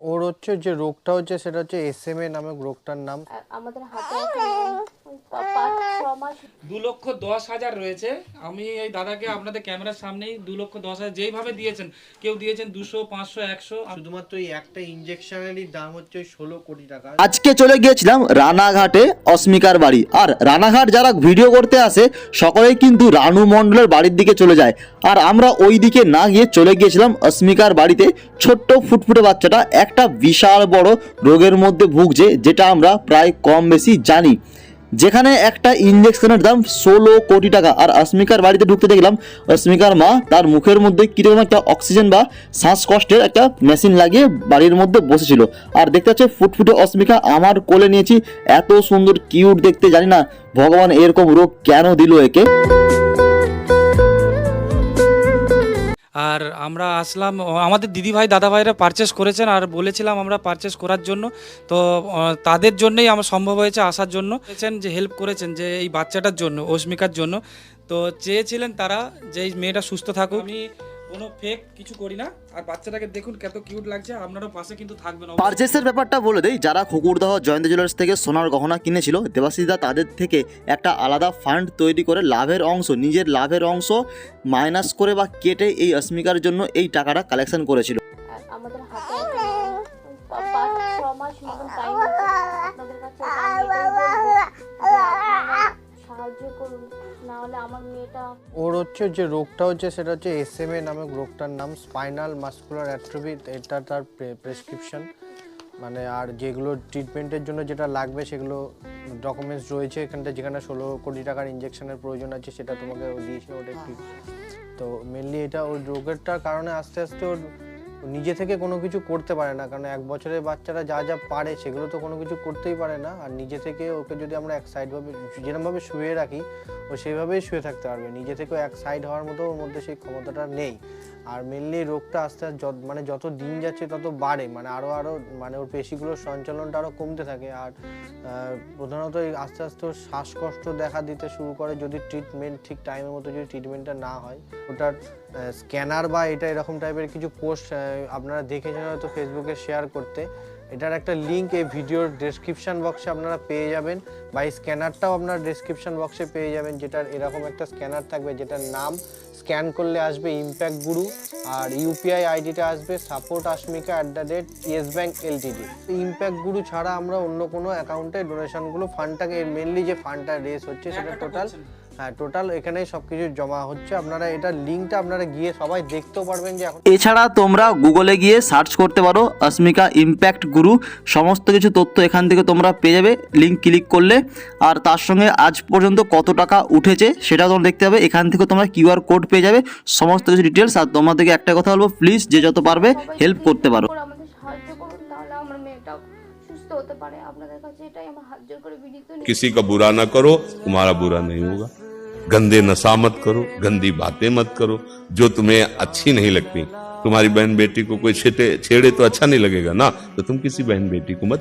ওর হচ্ছে যে রোগটা হচ্ছে সেটা হচ্ছে এস এম এ নামক রোগটার নাম। আমাদের হাতে দু লক্ষ দশ হাজার রয়েছে। আমি এই দাদাকে আপনাদের ক্যামেরার সামনেই দু লক্ষ দশ হাজার যেইভাবে দিয়েছেন কেউ দিয়েছেন দুশো পাঁচশো একশো। শুধুমাত্র এই একটা ইঞ্জেকশনেরই দাম হচ্ছে ষোলো কোটি টাকা। আজকে চলে গিয়েছিলাম রানাঘাটে অস্মিকার বাড়ি। আর রানাঘাট যারা ভিডিও করতে আসে সকলেই কিন্তু রানু মণ্ডলের বাড়ির দিকে চলে যায়। আর আমরা ওই দিকে না গিয়ে চলে গিয়েছিলাম অস্মিকার বাড়িতে। ছোট্ট ফুটফুটে বাচ্চাটা একটা বিশাল বড় রোগের মধ্যে ভুগছে যেটা আমরা প্রায় কম বেশি জানি। যেখানে একটা ইঞ্জেকশনের দাম ষোলো কোটি টাকা। আর অস্মিকার বাড়িতে ঢুকতে দেখলাম অস্মিকার মা তার মুখের মধ্যে কীরকম একটা অক্সিজেন বা শ্বাসকষ্টের একটা মেশিন লাগিয়ে বাড়ির মধ্যে বসেছিল। আর দেখতে পাচ্ছে, ফুটফুটে অস্মিকা আমার কোলে নিয়েছি, এত সুন্দর কিউট দেখতে জানি না, ভগবান এরকম রোগ কেন দিল একে? আর আমরা আসলাম আমাদের দিদিভাই, দাদাভাইরা পারচেস করেছেন আর বলেছিলাম আমরা পারচেস করার জন্য। তো তাদের জন্যই আমার সম্ভব হয়েছে আসার জন্য। যে হেল্প করেছেন যে এই বাচ্চাটার জন্য, অস্মিকার জন্য। তো চেয়েছিলেন তারা যে এই মেয়েটা সুস্থ থাকুক। আমি কোনো ফেক কিছু করি না। আর বাচ্চাটাকে দেখুন কত কিউট লাগছে আপনারও পাশে কিন্তু থাকবেন অবশ্যই। পারচেসের ব্যাপারটা বলে দেই যারা খুকুরদহ জয়ন্ত জুয়েলার্স থেকে সোনার গহনা কিনেছিল দেবাশিসদা তাদের থেকে একটা আলাদা ফান্ড তৈরি করে লাভের অংশ নিজের লাভের অংশ মাইনাস করে বা কেটে এই অস্মিকার জন্য এই টাকাটা কালেকশন করেছিল। আর আমাদের হাতে এখন ওই পা- পাঁচ ছ মাস মতন টাইম আপনাদের কাছে এটা আমি এটাই বলব যে আপনারা সাহায্য করুন না হলে আমার মেয়েটা ওর হচ্ছে যে রোগটা হচ্ছে সেটা হচ্ছে এস এম এ নামক রোগটার নাম স্পাইনাল মাস্কুলার অ্যাট্রোপি এটা তার প্রেসক্রিপশন। মানে আর যেগুলো ট্রিটমেন্টের জন্য যেটা লাগবে সেগুলো ডকুমেন্টস রয়েছে এখানটা যেখানে ষোলো কোটি টাকার ইঞ্জেকশনের প্রয়োজন আছে সেটা তোমাকে দিয়েছে ওটা একটু। তো মেনলি এটা ওই রোগেরটার কারণে আস্তে আস্তে ওর নিজে থেকে কোনো কিছু করতে পারে না, কারণ এক বছরের বাচ্চারা যা যা পারে সেগুলো তো কোনো কিছু করতেই পারে না। আর নিজে থেকে ওকে যদি আমরা এক সাইডভাবে যেরমভাবে শুয়ে রাখি, ও সেইভাবেই শুয়ে থাকতে পারবে। নিজে থেকেও এক সাইড হওয়ার মতো ওর মধ্যে সেই ক্ষমতাটা নেই। আর মেনলি রোগটা আস্তে আস্তে মানে যত দিন যাচ্ছে তত বাড়ে। মানে আরও আরও মানে ওর পেশিগুলোর সঞ্চালনটা আরও কমতে থাকে। আর প্রধানত এই আস্তে আস্তে ওর শ্বাসকষ্ট দেখা দিতে শুরু করে যদি ট্রিটমেন্ট ঠিক টাইমের মতো যদি ট্রিটমেন্টটা না হয়। ওটার স্ক্যানার বা এটা এরকম টাইপের কিছু পোস্ট আপনারা দেখেছেন হয়তো ফেসবুকে শেয়ার করতে। এটার একটা লিঙ্ক এই ভিডিওর ডেসক্রিপশন বক্সে আপনারা পেয়ে যাবেন বা এই স্ক্যানারটাও আপনারা ডেসক্রিপশন বক্সে পেয়ে যাবেন যেটার এরকম একটা স্ক্যানার থাকবে যেটার নাম স্ক্যান করলে আসবে ইম্প্যাক্ট গুরু আর ইউপিআই আইডিটা আসবে support Asmika at the rate Yes Bank LTD Impact Guru ছাড়া আমরা অন্য কোনো অ্যাকাউন্টে ডোনেশনগুলো ফান্ডটাকে মেনলি যে ফান্ডটা রেস হচ্ছে সেটা টোটাল হ্যাঁ টোটাল এখানে সব কিছু জমা হচ্ছে আপনারা এটা লিঙ্কটা আপনারা গিয়ে সবাই দেখতেও পারবেন যে এখন এছাড়া তোমরা গুগলে গিয়ে সার্চ করতে পারো অস্মিকা ইম্প্যাক্ট গুরু সমস্ত কিছু তথ্য এখান থেকে তোমরা পেয়ে যাবে লিঙ্ক ক্লিক করলে আর তার সঙ্গে আজ পর্যন্ত কত টাকা উঠেছে সেটাও তোমরা দেখতে পাবে এখান থেকে তোমরা কিউআর কোড পেয়ে যাবে সমস্ত কিছু ডিটেলস আর তোমাদেরকে একটা কথা বলবো প্লিজ যে যত পারবে সবাই হেল্প যদি করতে পারো করে আমাদের সাহায্য করুন তাহলে আমার মেয়েটাও সুস্থ হতে পারে আপনাদের কাছে এটাই আমার হাত জোর করে বিনীত নিবেদন। किसी का बुरा ना करो तुम्हारा बुरा नहीं होगा गंदे नशा मत करो, गंदी बातें मत करो, जो तुम्हें अच्छी नहीं लगती। तुम्हारी बहन बेटी को कोई छेड़े छेड़े तो अच्छा नहीं लगेगा ना? तो तुम किसी बहन बेटी को मत